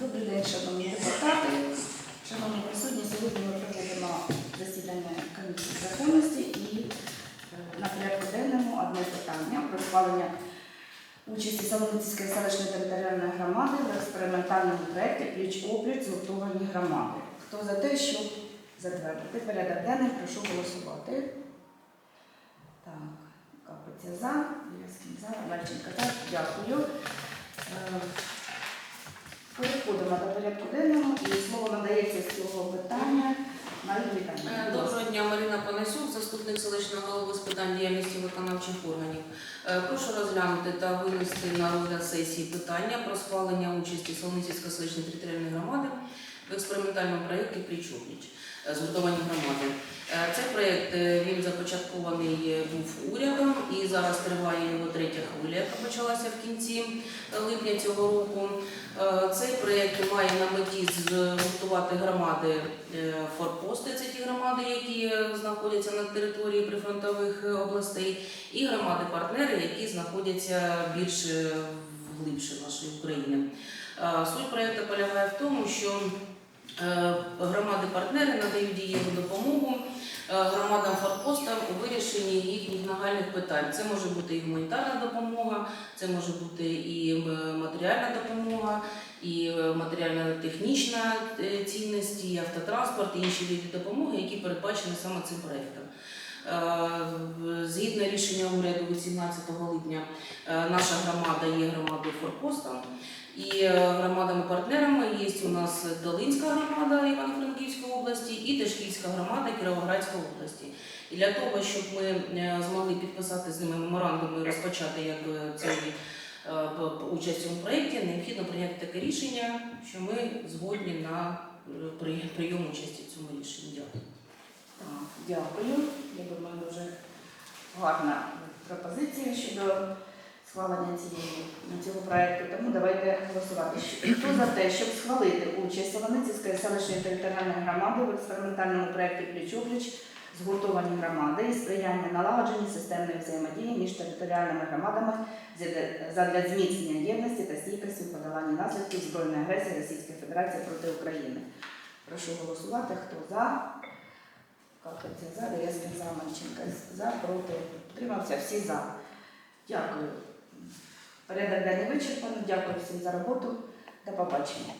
Добрий день, шановні депутати, шановні присутні. Сьогодні ми проводимо засідання комісії законності і е, на порядку денному одне питання про схвалення участі Солоницької селищної територіальної громади в експериментальному проєкті Пліч-опліч згуртовані громади. Хто за те, щоб затвердити порядок денний, прошу голосувати. Так, Капиця за, Віляскін за, Лальченко за. Дякую. Е, Переходимо до порядку денного і слово надається з цього питання Марії Е, Віталіївні. Доброго дня, Марина Панасюк, заступник селищного голови з питань діяльності виконавчих органів. Е, Прошу розглянути та винести на розгляд сесії питання про схвалення участі Солоницької селищної територіальної громади в експериментальному проєкті Пліч-опліч е, згуртовані громади. Е, Цей проєкт е, він започаткований е, був урядом і зараз триває його третя хвиля, яка почалася в кінці е, липня цього року. Е, Цей проєкт має на меті згуртувати громади е, форпости, це ті громади, які е, знаходяться на території прифронтових е, областей, і громади-партнери, які знаходяться більш е, вглибше нашої України. Е, Суть проєкту полягає в тому, що е, громади-партнери надають допомогу е, громадам форпостам у вирішенні їхніх нагальних питань. Це може бути і гуманітарна допомога, це може бути і е, матеріальна допомога, і е, матеріально-технічна цінності, і автотранспорт, і інші види допомоги, які передбачені саме цим проєктом. Е, в- Згідно рішення уряду від 17 липня, е, наша громада є громадою форпостом. І е, громадами-партнерами є у нас Долинська громада Івано-Франківської області і Тишківська громада Кіровоградської області. І для того, щоб ми змогли підписати з ними меморандум і розпочати якби, цей участь у цьому проєкті, необхідно прийняти таке рішення, що ми згодні на прийом участі в цьому рішенні. Дякую. Так, Дякую. Я думаю, дуже гарна пропозиція щодо схвалення цієї цього проекту. Тому давайте голосувати. Хто за те, щоб схвалити участь Солоницької селищної територіальної громади в експериментальному проєкті Пліч-опліч згуртовані громади і сприяння налагодженні системної взаємодії між територіальними громадами задля- зміцнення єдності та стійкості в подоланні наслідків збройної агресії Російської Федерації проти України. Прошу голосувати. Хто за? Капиця за, Березкин за, Манченка за, проти. Утримався всі за. Дякую. Порядок не вичерпано. Дякую всім за роботу. До побачення.